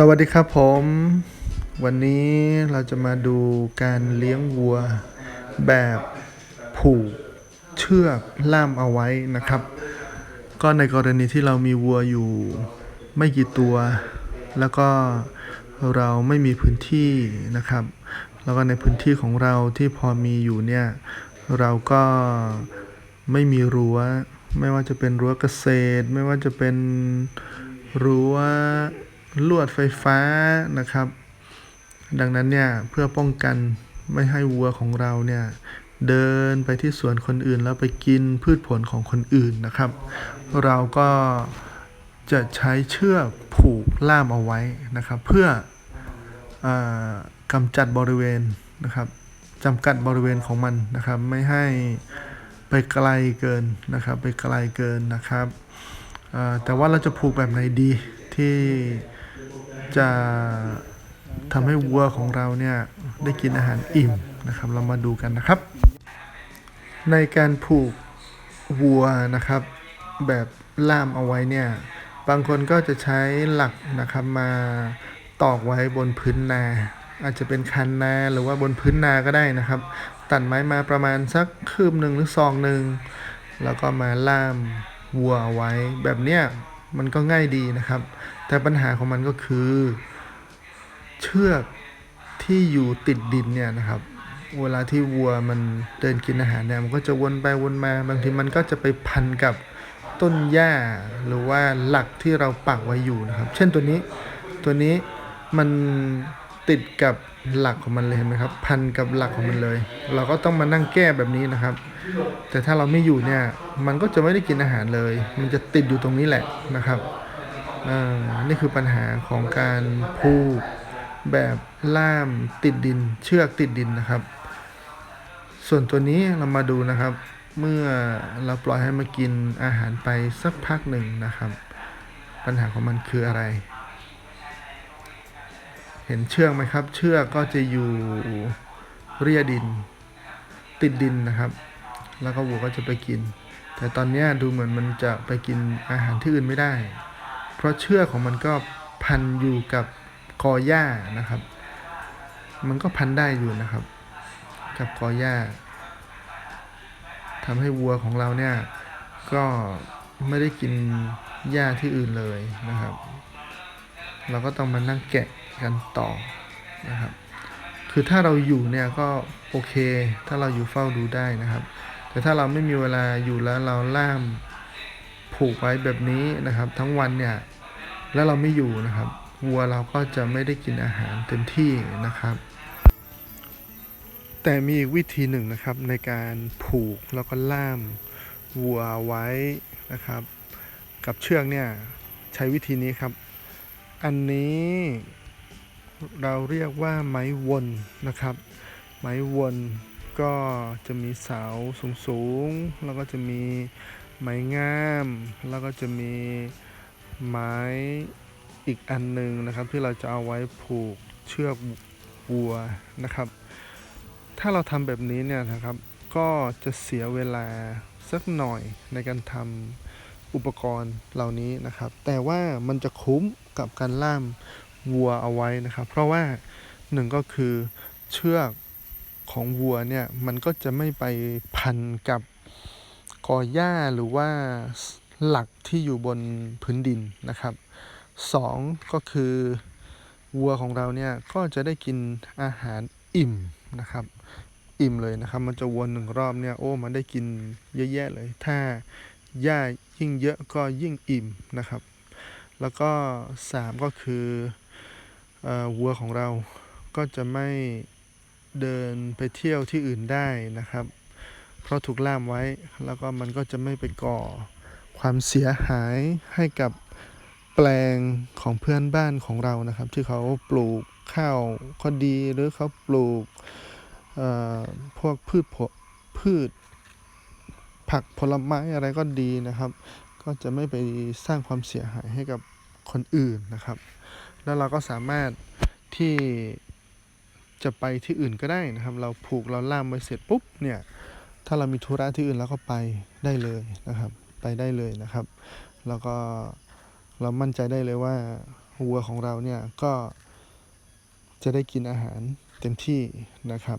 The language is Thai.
สวัสดีครับผม วันนี้เราจะมาดูการเลี้ยงวัวแบบผูกเชือกล่ามเอาไว้นะครับ ก็ในกรณีที่เรามีวัวอยู่ไม่กี่ตัว แล้วก็เราไม่มีพื้นที่นะครับ แล้วก็ในพื้นที่ของเราที่พอมีอยู่เนี่ย เราก็ไม่มีรั้ว ไม่ว่าจะเป็นรั้วเกษตร ไม่ว่าจะเป็นรั้ว ลวดไฟฟ้านะครับ ดังนั้นเนี่ยเพื่อป้องกันไม่ให้วัวของเราเนี่ยเดินไปที่สวนคนอื่นแล้วไปกินพืชผลของคนอื่นนะครับ เราก็จะใช้เชือกผูกล่ามเอาไว้นะครับ เพื่ออกำจัดบริเวณนะครับจำกัดบริเวณของมันนะครับ ไม่ให้ไปไกลเกินนะครับ ไปไกลเกินนะครับแต่ว่าเราจะผูกแบบไหนดีที่ จะทำให้วัวของเราเนี่ยได้กินอาหารอิ่มนะครับ เรามาดูกันนะครับ ในการผูกวัวนะครับ แบบล่ามเอาไว้เนี่ยบางคนก็จะใช้หลักนะครับมาตอกไว้บนพื้นนา อาจจะเป็นคันนาหรือว่าบนพื้นนาก็ได้นะครับ ตัดไม้มาประมาณสักคืบหนึ่งหรือซองหนึ่งแล้วก็มาล่ามวัวเอาไว้แบบเนี้ย มันก็ง่ายดีนะครับ แต่ปัญหาของมันก็คือ เชือกที่อยู่ติดดินเนี่ยนะครับ เวลาที่วัวมันเดินกินอาหารเนี่ยมันก็จะวนไปวนมา บางทีมันก็จะไปพันกับต้นหญ้าหรือว่าหลักที่เราปักไว้อยู่นะครับ เช่นตัวนี้ตัวนี้มันติดกับ หลักของมันเลยเห็นไหมครับ พันกับหลักของมันเลย เราก็ต้องมานั่งแก้แบบนี้นะครับ แต่ถ้าเราไม่อยู่เนี่ย มันก็จะไม่ได้กินอาหารเลย มันจะติดอยู่ตรงนี้แหละนะครับอ่านี่คือปัญหาของการผูกแบบล่ามติดดิน เชือกติดดินนะครับ ส่วนตัวนี้เรามาดูนะครับ เมื่อเราปล่อยให้มากินอาหารไปสักพักหนึ่งนะครับ ปัญหาของมันคืออะไร เห็นเชือกไหมครับ เชือกก็จะอยู่เรียดิน ติดดินนะครับ แล้วก็วัวก็จะไปกิน แต่ตอนนี้ดูเหมือนมันจะไปกินอาหารที่อื่นไม่ได้ เพราะเชือกของมันก็พันอยู่กับกอหญ้านะครับ มันก็พันได้อยู่นะครับ กับกอหญ้าทำให้วัวของเราเนี่ยก็ไม่ได้กินหญ้าที่อื่นเลยนะครับ เราก็ต้องมานั่งแกะกันต่อนะครับ คือถ้าเราอยู่เนี่ยก็โอเค ถ้าเราอยู่เฝ้าดูได้นะครับ แต่ถ้าเราไม่มีเวลาอยู่แล้วเราล่ามผูกไว้แบบนี้นะครับ ทั้งวันเนี่ยแล้วเราไม่อยู่นะครับวัวเราก็จะไม่ได้กินอาหารเต็มที่นะครับ แต่มีอีกวิธีหนึ่งนะครับในการผูกแล้วก็ล่ามวัวไว้นะครับ กับเชือกเนี่ยใช้วิธีนี้ครับ อันนี้เราเรียกว่าไม้วนนะครับ ไม้วนก็จะมีเสาสูงๆ แล้วก็จะมีไม้งาม แล้วก็จะมีไม้อีกอันหนึ่งนะครับ ที่เราจะเอาไว้ผูกเชือกวัวนะครับ ถ้าเราทำแบบนี้เนี่ยนะครับ ก็จะเสียเวลาสักหน่อยในการทำ อุปกรณ์เหล่านี้นะครับ แต่ว่ามันจะคุ้มกับการล่ามวัวเอาไว้นะครับ เพราะว่าหนึ่งก็คือเชือกของวัวเนี่ยมันก็จะไม่ไปพันกับกอหญ้าหรือว่าหลักที่อยู่บนพื้นดินนะครับสองก็คือวัวของเราเนี่ยก็จะได้กินอาหารอิ่มนะครับ อิ่มเลยนะครับ มันจะวนหนึ่งรอบเนี่ยโอ้มันได้กินเยอะแยะเลย ถ้า หญ้ายิ่งเยอะก็ยิ่งอิ่มนะครับ แล้วก็สามก็คืออวัวของเราก็จะไม่เดินไปเที่ยวที่อื่นได้นะครับ เพราะถูกล่ามไว้แล้วก็มันก็จะไม่ไปก่อความเสียหายให้กับแปลงของเพื่อนบ้านของเรานะครับ ที่เขาปลูกข้าวก็ดีหรือเขาปลูกพวกพืชผลพืช ผักผลไม้อะไรก็ดีนะครับ ก็จะไม่ไปสร้างความเสียหายให้กับคนอื่นนะครับ แล้วเราก็สามารถที่จะไปที่อื่นก็ได้นะครับ เราผูกเราล่ามไว้เสร็จปุ๊บเนี่ยถ้าเรามีธุระที่อื่นเราก็ไปได้เลยนะครับ ไปได้เลยนะครับ แล้วก็เรามั่นใจได้เลยว่าวัวของเราเนี่ยก็จะได้กินอาหารเต็มที่นะครับ